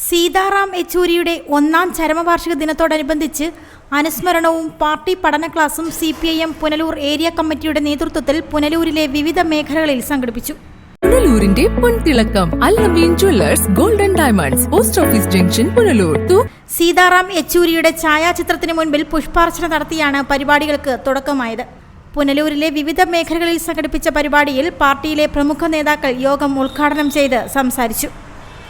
സീതാറാം യെച്ചൂരിയുടെ ഒന്നാം ചരമവാർഷിക ദിനത്തോടനുബന്ധിച്ച് അനുസ്മരണവും പാർട്ടി പഠന ക്ലാസും C P I M Punalur area കമ്മിറ്റിയുടെ നേതൃത്വത്തിൽ പുനലൂരിലെ വിവിധ മേഖലകളിൽ സംഘടിപ്പിച്ചു. പുനലൂരിന്റെ Ponthilakkam jewellers golden diamonds post office junction Punalur. Sitaram യെച്ചൂരിയുടെ ഛായാചിത്രത്തിന് മുൻപിൽ പുഷ്പാർച്ചന നടത്തിയാണ് പരിപാടികൾക്ക് തുടക്കമായത്. പുനലൂരിലെ വിവിധ മേഖലകളിൽ സംഘടിപ്പിച്ച പരിപാടിയിൽ പാർട്ടിയിലെ പ്രമുഖ നേതാക്കൾ യോഗം ഉദ്ഘാടനം ചെയ്ത് സംസാരിച്ചു.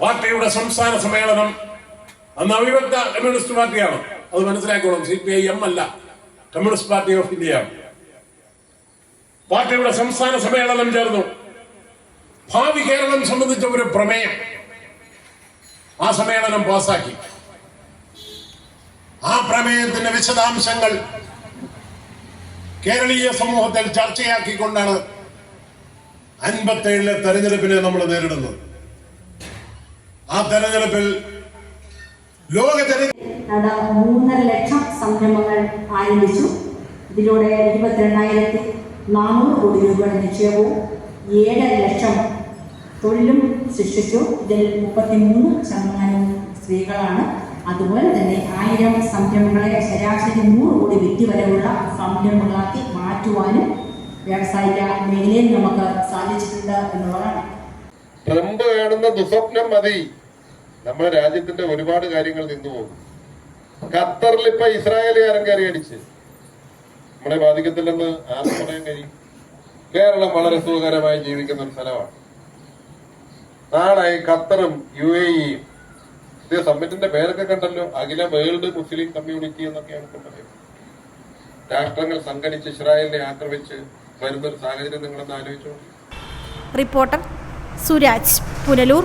പാർട്ടിയുടെ സംസ്ഥാന സമ്മേളനം അന്ന് അവിഭക്ത കമ്മ്യൂണിസ്റ്റ് പാർട്ടിയാണ്. അത് മനസ്സിലാക്കണം സി പി ഐ എം അല്ല. കമ്മ്യൂണിസ്റ്റ് പാർട്ടി ഓഫ് ഇന്ത്യയാണ് പാർട്ടിയുടെ സംസ്ഥാന സമ്മേളനം ചേർന്നു. ഭാവി കേരളം സംബന്ധിച്ച ഒരു പ്രമേയം. ആ സമ്മേളനം പാസാക്കി ആ പ്രമേയത്തിന്റെ വിശദാംശങ്ങൾ കേരളീയ സമൂഹത്തിൽ ചർച്ചയാക്കിക്കൊണ്ടാണ് അൻപത്തേഴിലെ തെരഞ്ഞെടുപ്പിനെ നമ്മൾ നേരിടുന്നത്. ആ തെരഞ്ഞെടുപ്പിൽ ലോക മൂന്നര ലക്ഷം സംരംഭങ്ങൾ ആരംഭിച്ചു. ഇതിലൂടെ ഇരുപത്തിരണ്ടായിരത്തി നാനൂറ് കോടി രൂപയുടെ നിക്ഷേപവും ഏഴര ലക്ഷം തൊഴിലും സൃഷ്ടിച്ചു. ഇതിൽ മുപ്പത്തിമൂന്ന് ശതമാനവും സ്ത്രീകളാണ്. അതുപോലെ തന്നെ ആയിരം സംരംഭങ്ങളെ ശരാശരി നൂറ് കോടി വിറ്റ് വരെയുള്ള സംരംഭങ്ങളാക്കി മാറ്റുവാനും വ്യാവസായിക മേഖലയിൽ നമുക്ക് സാധിച്ചിട്ടുണ്ട് എന്നുള്ളതാണ്. ട്രംപ് കാണുന്ന ദുസ്വപ്നം മതി. നമ്മുടെ രാജ്യത്തിന്റെ ഒരുപാട് കാര്യങ്ങൾ നിന്നുപോകും ഖത്തറിൽ ഇപ്പൊ ഇസ്രായേലുകാരൻ കയറി അടിച്ച്. നമ്മളെ ബാധിക്കത്തില്ലെന്ന് ആർക്കും പറയാൻ കഴിയും. കേരളം വളരെ സുഖകരമായി ജീവിക്കുന്ന ഒരു സ്ഥലമാണ്. നാളെ ഖത്തറും യു എ ഇയും സമ്മിറ്റിന്റെ പേരൊക്കെ കണ്ടല്ലോ. അഖില വേൾഡ് മുസ്ലിം കമ്മ്യൂണിറ്റി എന്നൊക്കെയാണ് ഇപ്പൊ പറയുന്നത്. രാഷ്ട്രങ്ങൾ സംഘടിച്ച് ഇസ്രായേലിനെ ആക്രമിച്ച് വരുന്നൊരു സാഹചര്യം നിങ്ങളൊന്ന് ആലോചിച്ചോ reporter Suraj Punalur.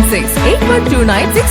nine six eight one two nine six two